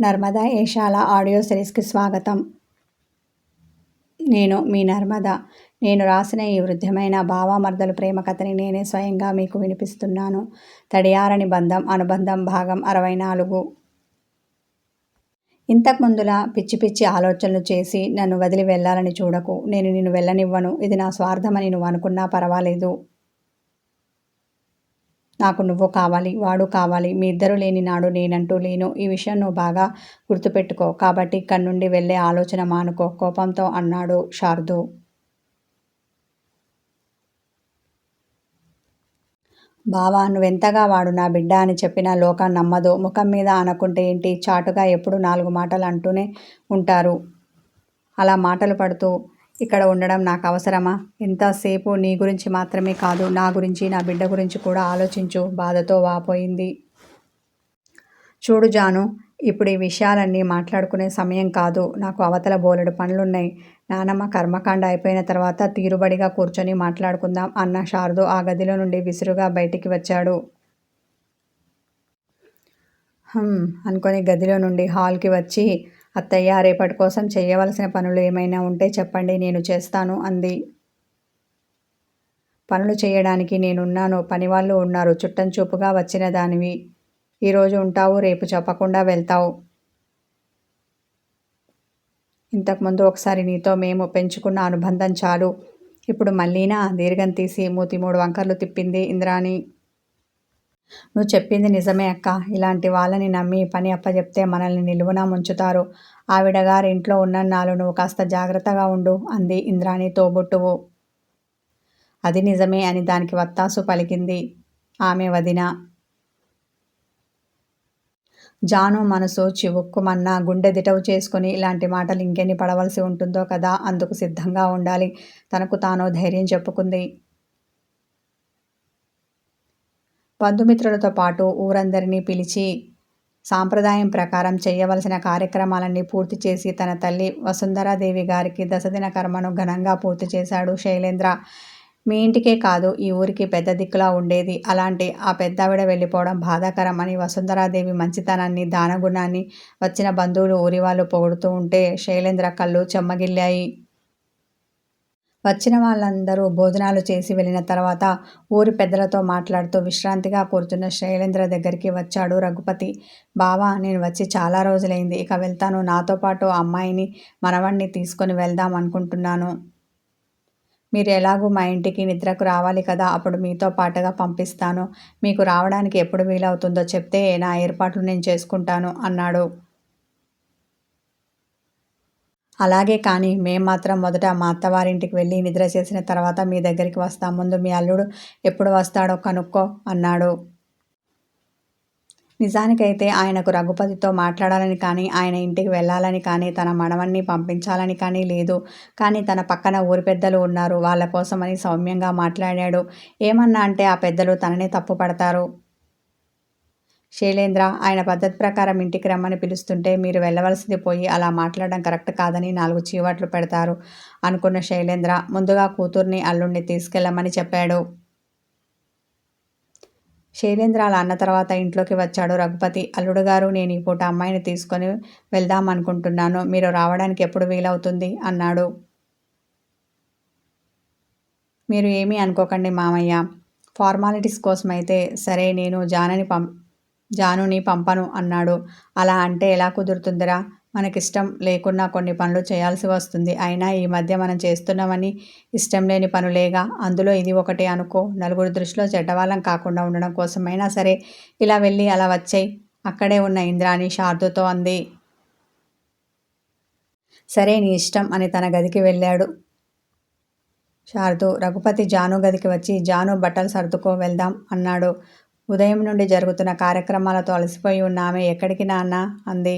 Narmada Eshala audio సిరీస్కి స్వాగతం. నేను మీ నర్మద. నేను రాసిన ఈ వృద్ధమైన భావామర్దల ప్రేమ కథని నేనే స్వయంగా మీకు వినిపిస్తున్నాను. తడియారని బంధం అనుబంధం భాగం అరవై నాలుగు. ఇంతకుముందులా పిచ్చి పిచ్చి ఆలోచనలు చేసి నన్ను వదిలి వెళ్ళాలని చూడకు. నేను నిన్ను వెళ్ళనివ్వను. ఇది నా స్వార్థమని నువ్వు అనుకున్నా పర్వాలేదు. నాకు నువ్వు కావాలి వాడు కావాలి మీ ఇద్దరు లేని నాడు నేనంటూ లేను. ఈ విషయం నువ్వు బాగా గుర్తుపెట్టుకో. కాబట్టి ఇక్కడి నుండి వెళ్ళే ఆలోచన మానుకో కోపంతో అన్నాడు శారదు. బావా నువ్వెంతగా వాడు నా బిడ్డ అని చెప్పినా లోకం నమ్మదు. ముఖం మీద అనుకుంటే ఏంటి? చాటుగా ఎప్పుడు నాలుగు మాటలు అంటూనే ఉంటారు. అలా మాటలు పడుతూ ఇక్కడ ఉండడం నాకు అవసరమా? ఎంతసేపు నీ గురించి మాత్రమే కాదు నా గురించి నా బిడ్డ గురించి కూడా ఆలోచించు. బాధతో వాపోయింది. చూడు జాను ఇప్పుడు ఈ విషయాలన్నీ మాట్లాడుకునే సమయం కాదు. నాకు అవతల బోలెడు పనులున్నాయి. నానమ్మ కర్మకాండ అయిపోయిన తర్వాత తీరుబడిగా కూర్చొని మాట్లాడుకుందాం అన్న శారదు ఆ గదిలో నుండి విసురుగా బయటికి వచ్చాడు. అనుకొని గదిలో నుండి హాల్కి వచ్చి అత్తయ్య రేపటి కోసం చేయవలసిన పనులు ఏమైనా ఉంటే చెప్పండి నేను చేస్తాను అంది. పనులు చేయడానికి నేనున్నాను పనివాళ్ళు ఉన్నారు చుట్టం చూపుగా వచ్చిన దానివి. ఈరోజు ఉంటావు రేపు చెప్పకుండా వెళ్తావు. ఇంతకుముందు ఒకసారి నీతో మేము పెంచుకున్న అనుబంధం చాలు. ఇప్పుడు మళ్ళీనా దీర్ఘం తీసి మూతి మూడు వంకర్లు తిప్పింది ఇంద్రాణి. నువ్వు చెప్పింది నిజమే అక్క. ఇలాంటి వాళ్ళని నమ్మి పని అప్పచెప్తే మనల్ని నిలువునా ముంచుతారు. ఆవిడగారి ఇంట్లో ఉన్నన్నాళ్ళు నువ్వు కాస్త జాగ్రత్తగా ఉండు అంది ఇంద్రాణి తోబుట్టువు. అది నిజమే అని దానికి వత్తాసు పలికింది ఆమె వదిన. జాను మనసు చివుక్కుమన్నా గుండె దిటవు చేసుకుని ఇలాంటి మాటలు ఇంకెన్ని పడవలసి ఉంటుందో కదా అందుకు సిద్ధంగా ఉండాలి. తనకు తాను ధైర్యం చెప్పుకుంది. బంధుమిత్రులతో పాటు ఊరందరినీ పిలిచి సాంప్రదాయం ప్రకారం చేయవలసిన కార్యక్రమాలన్నీ పూర్తి చేసి తన తల్లి వసుంధరాదేవి గారికి దశదిన కర్మను ఘనంగా పూర్తి చేశాడు శైలేంద్ర. మీ ఇంటికే కాదు ఈ ఊరికి పెద్ద దిక్కులా ఉండేది. అలాంటి ఆ పెద్దావిడ వెళ్ళిపోవడం బాధాకరం అని వసుంధరాదేవి మంచితనాన్ని దానగుణాన్ని వచ్చిన బంధువులు ఊరి వాళ్ళు పొగుడుతూ ఉంటే శైలేంద్ర కళ్ళు చెమ్మగిల్లాయి. వచ్చిన వాళ్ళందరూ భోజనాలు చేసి వెళ్ళిన తర్వాత ఊరి పెద్దలతో మాట్లాడుతూ విశ్రాంతిగా కూర్చున్న శైలేంద్ర దగ్గరికి వచ్చాడు రఘుపతి. బావా నేను వచ్చి చాలా రోజులైంది. ఇక వెళ్తాను. నాతో పాటు అమ్మాయిని మనవణ్ణి తీసుకొని వెళ్దాం అనుకుంటున్నాను. మీరు ఎలాగూ మా ఇంటికి నిద్రకు రావాలి కదా. అప్పుడు మీతో పాటుగా పంపిస్తాను. మీకు రావడానికి ఎప్పుడు వీలవుతుందో చెప్తే నా ఏర్పాట్లు నేను చేసుకుంటాను అన్నాడు. అలాగే కానీ మేం మాత్రం మొదట మా అత్తవారింటికి వెళ్ళి నిద్ర చేసిన తర్వాత మీ దగ్గరికి వస్తాం. ముందు మీ అల్లుడు ఎప్పుడు వస్తాడో కనుక్కో అన్నాడు. నిజానికైతే ఆయనకు రఘుపతితో మాట్లాడాలని కానీ ఆయన ఇంటికి వెళ్ళాలని కానీ తన మనవన్ని పంపించాలని కానీ లేదు. కానీ తన పక్కన ఊరి పెద్దలు ఉన్నారు. వాళ్ళ కోసమని సౌమ్యంగా మాట్లాడాడు. ఏమన్నా అంటే ఆ పెద్దలు తననే తప్పు పడతారు. శైలేంద్ర ఆయన పద్ధతి ప్రకారం ఇంటికి రమ్మని పిలుస్తుంటే మీరు వెళ్ళవలసింది పోయి అలా మాట్లాడడం కరెక్ట్ కాదని నాలుగు చీవాట్లు పెడతారు అనుకున్న శైలేంద్ర. ముందుగా కూతుర్ని అల్లుణ్ణి తీసుకెళ్ళమని చెప్పాడు. శైలేంద్ర అలా అన్న తర్వాత ఇంట్లోకి వచ్చాడు రఘుపతి. అల్లుడు గారు నేను ఈ పూట అమ్మాయిని తీసుకొని వెళ్దాం అనుకుంటున్నాను మీరు రావడానికి ఎప్పుడు వీలవుతుంది? అన్నాడు. మీరు ఏమీ అనుకోకండి మామయ్య. ఫార్మాలిటీస్ కోసమైతే సరే నేను జానని పం జానుని పంపను అన్నాడు. అలా అంటే ఎలా కుదురుతుందిరా? మనకిష్టం లేకున్నా కొన్ని పనులు చేయాల్సి వస్తుంది. అయినా ఈ మధ్య మనం చేస్తున్నామని ఇష్టం లేని పనులేగా. అందులో ఇది ఒకటి అనుకో. నలుగురు దృష్టిలో చెడ్డవాళ్ళం కాకుండా ఉండడం కోసమైనా సరే ఇలా వెళ్ళి అలా వచ్చాయి. అక్కడే ఉన్న ఇంద్రాని శారదుతో అంది. సరే నీ ఇష్టం అని తన గదికి వెళ్ళాడు. శారదు రఘుపతి జాను గదికి వచ్చి జాను బట్టలు సర్దుకో వెళ్దాం అన్నాడు. ఉదయం నుండి జరుగుతున్న కార్యక్రమాలతో అలసిపోయి ఉన్న ఆమె ఎక్కడికి నాన్న? అంది.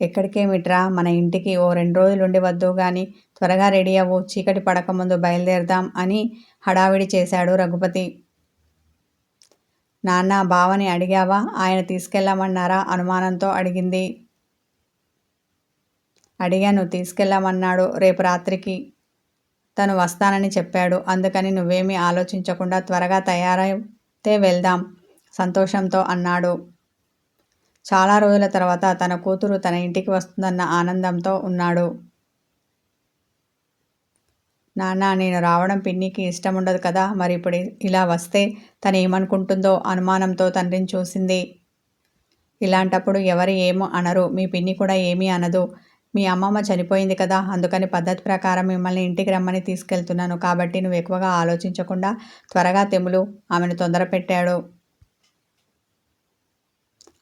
ఎక్కడికేమిట్రా మన ఇంటికి ఓ రెండు రోజులుండి వద్దు గాని త్వరగా రెడీ అవ్వు చీకటి పడకముందు బయలుదేరదాం అని హడావిడి చేశాడు రఘుపతి. నాన్న బావని అడిగావా? ఆయన తీసుకెళ్ళమన్నారా? అనుమానంతో అడిగింది. అడిగాను తీసుకెళ్ళమన్నాడు రేపు రాత్రికి. తను వస్తానని చెప్పాడు. అందుకని నువ్వేమీ ఆలోచించకుండా త్వరగా తయారై తే వెళ్దాం సంతోషంతో అన్నాడు. చాలా రోజుల తర్వాత తన కూతురు తన ఇంటికి వస్తుందన్న ఆనందంతో ఉన్నాడు. నాన్న నేను రావడం పిన్నికి ఇష్టం ఉండదు కదా మరి ఇప్పుడు ఇలా వస్తే తను ఏమనుకుంటుందో అనుమానంతో తండ్రిని చూసింది. ఇలాంటప్పుడు ఎవరు ఏమో అనరు మీ పిన్ని కూడా ఏమీ అనదు. మీ అమ్మమ్మ చనిపోయింది కదా అందుకని పద్ధతి ప్రకారం మిమ్మల్ని ఇంటికి రమ్మని తీసుకెళ్తున్నాను. కాబట్టి నువ్వు ఎక్కువగా ఆలోచించకుండా త్వరగా తెములు ఆమెను తొందర పెట్టాడు.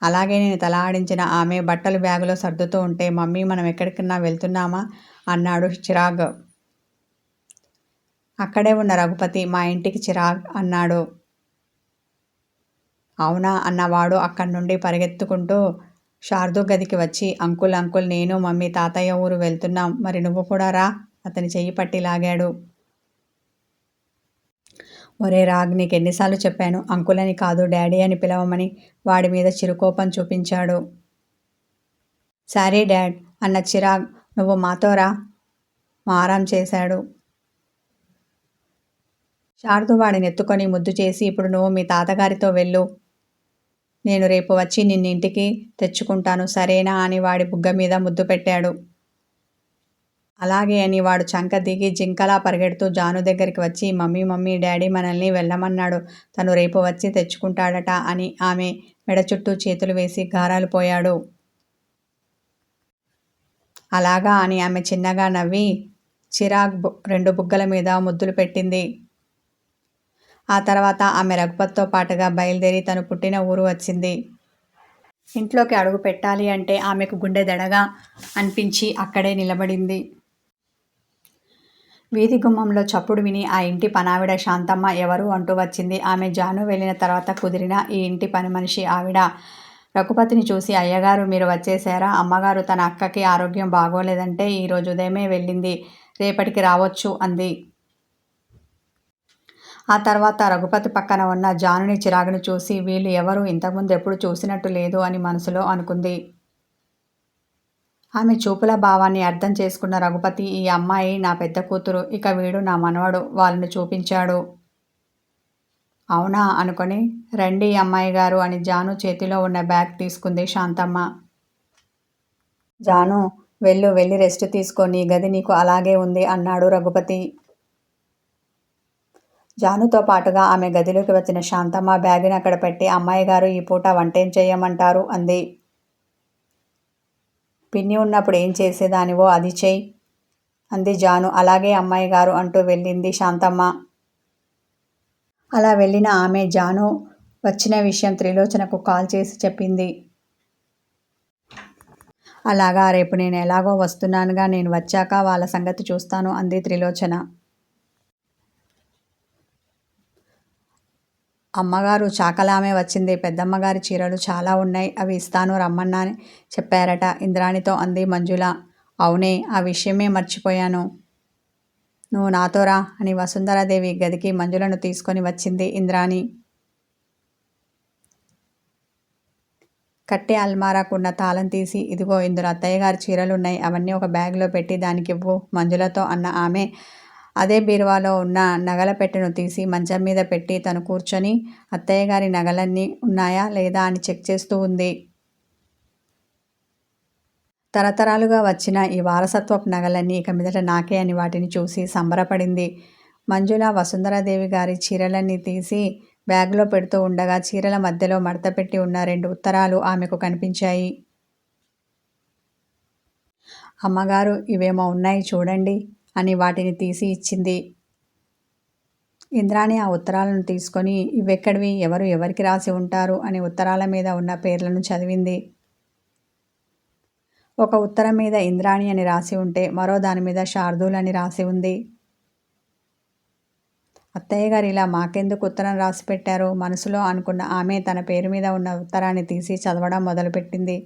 అలాగే నేను తల ఆడించిన ఆమె బట్టలు బ్యాగులో సర్దుతూ ఉంటే మమ్మీ మనం ఎక్కడికన్నా వెళ్తున్నామా? అన్నాడు చిరాగ్. అక్కడే ఉన్న రఘుపతి మా ఇంటికి చిరాగ్ అన్నాడు. అవునా? అన్నవాడు అక్కడి నుండి పరిగెత్తుకుంటూ శారదో గదికి వచ్చి అంకుల్ అంకుల్ నేను మమ్మీ తాతయ్య ఊరు వెళ్తున్నాం. మరి నువ్వు కూడా రా. అతని చెయ్యి పట్టి లాగాడు. ఒరే రాగ్ నీకు ఎన్నిసార్లు చెప్పాను. అంకుల్ అని కాదు డాడీ అని పిలవమని వాడి మీద చిరుకోపం చూపించాడు. సరే డాడ్ అన్న చిరాగ్ నువ్వు మాతో రా. మారాం చేశాడు. శారదు వాడిని ఎత్తుకొని ముద్దు చేసి ఇప్పుడు నువ్వు మీ తాతగారితో వెళ్ళు. నేను రేపు వచ్చి నిన్నింటికి తెచ్చుకుంటాను. సరేనా? అని వాడి బుగ్గ మీద ముద్దు పెట్టాడు. అలాగే అని వాడు చంక దిగి జింకలా పరిగెడుతూ జాను దగ్గరికి వచ్చి మమ్మీ మమ్మీ డాడీ మనల్ని వెళ్ళమన్నాడు. తను రేపు వచ్చి తెచ్చుకుంటాడట అని ఆమె మెడ చుట్టూ చేతులు వేసి గారాలు పోయాడు. అలాగా అని ఆమె చిన్నగా నవ్వి చిరాగ్ రెండు బుగ్గల మీద ముద్దులు పెట్టింది. ఆ తర్వాత ఆమె రఘుపత్తో పాటుగా బయలుదేరి తను పుట్టిన ఊరు వచ్చింది. ఇంట్లోకి అడుగు పెట్టాలి అంటే ఆమెకు గుండె దడగా అనిపించి అక్కడే నిలబడింది. వీధి గుమ్మంలో చప్పుడు విని ఆ ఇంటి పనావిడ శాంతమ్మ ఎవరు అంటూ వచ్చింది. ఆమె జాను వెళ్ళిన తర్వాత కుదిరిన ఈ ఇంటి పని మనిషి ఆవిడ. రఘుపతిని చూసి అయ్యగారు మీరు వచ్చేసారా? అమ్మగారు తన అక్కకి ఆరోగ్యం బాగోలేదంటే ఈరోజు ఉదయమే వెళ్ళింది. రేపటికి రావచ్చు అంది. ఆ తర్వాత రఘుపతి పక్కన ఉన్న జానుని చిరాగుని చూసి వీళ్ళు ఎవరు? ఇంతకుముందు ఎప్పుడు చూసినట్టు లేదు అని మనసులో అనుకుంది. ఆమె చూపుల భావాన్ని అర్థం చేసుకున్న రఘుపతి ఈ అమ్మాయి నా పెద్ద కూతురు ఇక వీడు నా మనవడు వాళ్ళని చూపించాడు. అవునా? అనుకొని రండి అమ్మాయి గారు అని జాను చేతిలో ఉన్న బ్యాగ్ తీసుకుంది శాంతమ్మ. జాను వెళ్ళు వెళ్ళి రెస్ట్ తీసుకొని గది నీకు అలాగే ఉంది అన్నాడు రఘుపతి. జానుతో పాటుగా ఆమె గదిలోకి వచ్చిన శాంతమ్మ బ్యాగుని అక్కడ పెట్టి అమ్మాయి గారు ఈ పూట వంటేం చేయమంటారు అంది. పిన్ని ఉన్నప్పుడు ఏం చేసేదానివో అది చేయి అంది జాను. అలాగే అమ్మాయి గారు అంటూ వెళ్ళింది శాంతమ్మ. అలా వెళ్ళిన ఆమె జాను వచ్చిన విషయం త్రిలోచనకు కాల్ చేసి చెప్పింది. అలాగా రేపు నేను ఎలాగో వస్తున్నానుగా నేను వచ్చాక వాళ్ళ సంగతి చూస్తాను అంది త్రిలోచన. అమ్మగారు చాకలామే వచ్చింది. పెద్దమ్మగారి చీరలు చాలా ఉన్నాయి. అవి ఇస్తాను రమ్మన్నాని చెప్పారట. ఇంద్రాణితో అంది మంజుల. అవునే ఆ విషయమే మర్చిపోయాను. నువ్వు నాతో రా అని వసుంధరాదేవి గదికి మంజులను తీసుకొని వచ్చింది ఇంద్రాణి. కట్టే అల్మారాకున్న తాళం తీసి ఇదిగో ఇందులో అత్తయ్య గారి చీరలు ఉన్నాయి అవన్నీ ఒక బ్యాగ్లో పెట్టి దానికి ఇవ్వు. మంజులతో అన్న ఆమె అదే బీరువాలో ఉన్న నగల పెట్టెను తీసి మంచం మీద పెట్టి తను కూర్చొని అత్తయ్య గారి నగలన్నీ ఉన్నాయా లేదా అని చెక్ చేస్తూ ఉంది. తరతరాలుగా వచ్చిన ఈ వారసత్వపు నగలన్నీ ఇక మీదట నాకే అని వాటిని చూసి సంబరపడింది. మంజుల వసుంధరాదేవి గారి చీరలన్నీ తీసి బ్యాగ్లో పెడుతూ ఉండగా చీరల మధ్యలో మడత పెట్టి ఉన్న రెండు ఉత్తరాలు ఆమెకు కనిపించాయి. అమ్మగారు ఇవేమో ఉన్నాయి చూడండి. అని వాటిని తీసి ఇచ్చింది. ఇంద్రాణి ఆ ఉత్తరాలను తీసుకొని ఇవెక్కడివి ఎవరు ఎవరికి రాసి ఉంటారు? అని ఉత్తరాల మీద ఉన్న పేర్లను చదివింది. ఒక ఉత్తరం మీద ఇంద్రాణి అని రాసి ఉంటే మరో దాని మీద శార్దూల్ అని రాసి ఉంది. అత్తయ్య గారు ఇలా మాకెందుకు ఉత్తరం రాసి పెట్టారు? మనసులో అనుకున్న ఆమె తన పేరు మీద ఉన్న ఉత్తరాన్ని తీసి చదవడం మొదలుపెట్టింది.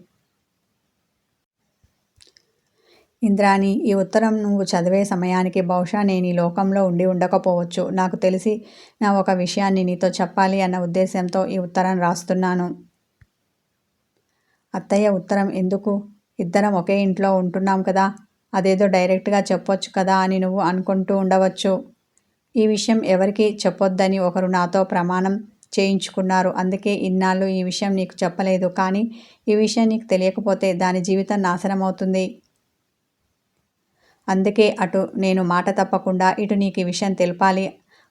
ఇంద్రాణి ఈ ఉత్తరం నువ్వు చదివే సమయానికి బహుశా నేను ఈ లోకంలో ఉండి ఉండకపోవచ్చు. నాకు తెలిసి నా ఒక విషయాన్ని నీతో చెప్పాలి అన్న ఉద్దేశంతో ఈ ఉత్తరం రాస్తున్నాను. అత్తయ్య ఉత్తరం ఎందుకు? ఇద్దరం ఒకే ఇంట్లో ఉంటున్నాం కదా అదేదో డైరెక్ట్గా చెప్పొచ్చు కదా అని నువ్వు అనుకుంటూ ఉండవచ్చు. ఈ విషయం ఎవరికి చెప్పొద్దని ఒకరు నాతో ప్రమాణం చేయించుకున్నారు. అందుకే ఇన్నాళ్ళు ఈ విషయం నీకు చెప్పలేదు. కానీ ఈ విషయం నీకు తెలియకపోతే దాని జీవితం నాశనం అవుతుంది అందుకే అటు నేను మాట తప్పకుండా ఇటు నీకు ఈ విషయం తెలపాలి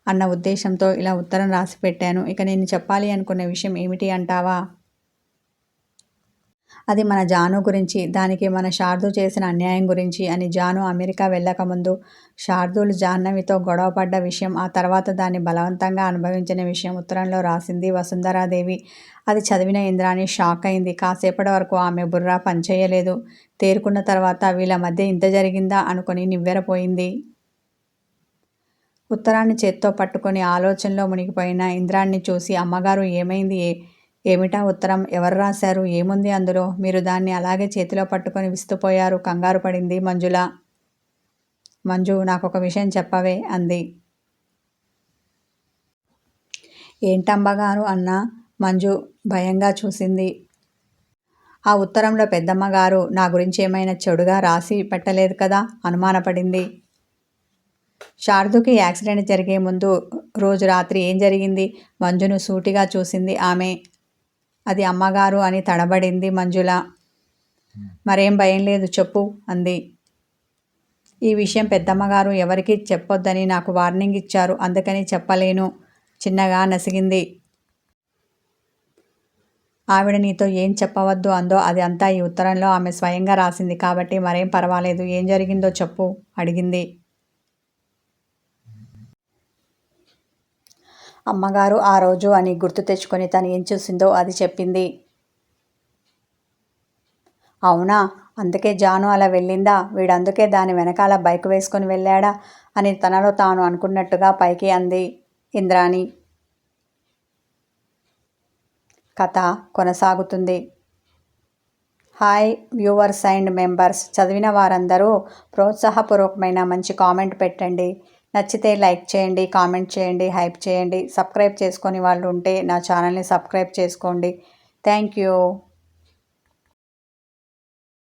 అన్న ఉద్దేశంతో ఇలా ఉత్తరం రాసి పెట్టాను. ఇక నేను చెప్పాలి అనుకున్న విషయం ఏమిటి అంటావా? అది మన జాను గురించి దానికి మన శారదు చేసిన అన్యాయం గురించి అని జాను అమెరికా వెళ్ళకముందు శారదులు జాహ్నవితో గొడవపడ్డ విషయం ఆ తర్వాత దాన్ని బలవంతంగా అనుభవించిన విషయం ఉత్తరంలో రాసింది వసుంధరాదేవి. అది చదివిన ఇంద్రాణి షాక్ అయింది. కాసేపటి వరకు ఆమె బుర్ర పనిచేయలేదు. తేరుకున్న తర్వాత వీళ్ళ మధ్య ఇంత జరిగిందా అనుకుని నివ్వెరపోయింది. ఉత్తరాన్ని చేత్తో పట్టుకొని ఆలోచనలో మునిగిపోయిన ఇంద్రాన్ని చూసి అమ్మగారు ఏమైంది ఏమిటా ఉత్తరం? ఎవరు రాశారు? ఏముంది అందులో? మీరు దాన్ని అలాగే చేతిలో పట్టుకొని విస్తుపోయారు. కంగారు పడింది మంజుల. మంజు నాకు ఒక విషయం చెప్పవే అంది. ఏంటమ్మగారు అన్న? మంజు భయంగా చూసింది. ఆ ఉత్తరంలో పెద్దమ్మగారు నా గురించి ఏమైనా చెడుగా రాసి పెట్టలేదు కదా? అనుమానపడింది. శారదుకి యాక్సిడెంట్ జరిగే ముందు రోజు రాత్రి ఏం జరిగింది? మంజును సూటిగా చూసింది ఆమె. అది అమ్మగారు అని తడబడింది మంజుల. మరేం భయం లేదు చెప్పు అంది. ఈ విషయం పెద్దమ్మగారు ఎవరికి చెప్పొద్దని నాకు వార్నింగ్ ఇచ్చారు అందుకని చెప్పలేను చిన్నగా నసిగింది. ఆవిడ నీతో ఏం చెప్పవద్దు అందో అది అంతా ఈ ఉత్తరంలో ఆమె స్వయంగా రాసింది కాబట్టి మరేం పర్వాలేదు ఏం జరిగిందో చెప్పు అడిగింది. అమ్మగారు ఆ రోజు అని గుర్తు తెచ్చుకొని తను ఏం చూసిందో అది చెప్పింది. అవునా అందుకే జాను అలా వెళ్ళిందా? వీడందుకే దాని వెనకాల బైక్ వేసుకొని వెళ్ళాడా? అని తనలో తాను అనుకున్నట్టుగా పైకి అంది ఇంద్రాణి. కథ కొనసాగుతుంది. Hi viewers and members. చదివిన వారందరూ ప్రోత్సాహపూర్వకమైన మంచి కామెంట్ పెట్టండి. నచ్చితే లైక్ చేయండి కామెంట్ చేయండి హైప్ చేయండి. సబ్స్క్రైబ్ చేసుకొని వాళ్ళు ఉంటే నా ఛానల్ని సబ్స్క్రైబ్ చేసుకోండి. Thank you.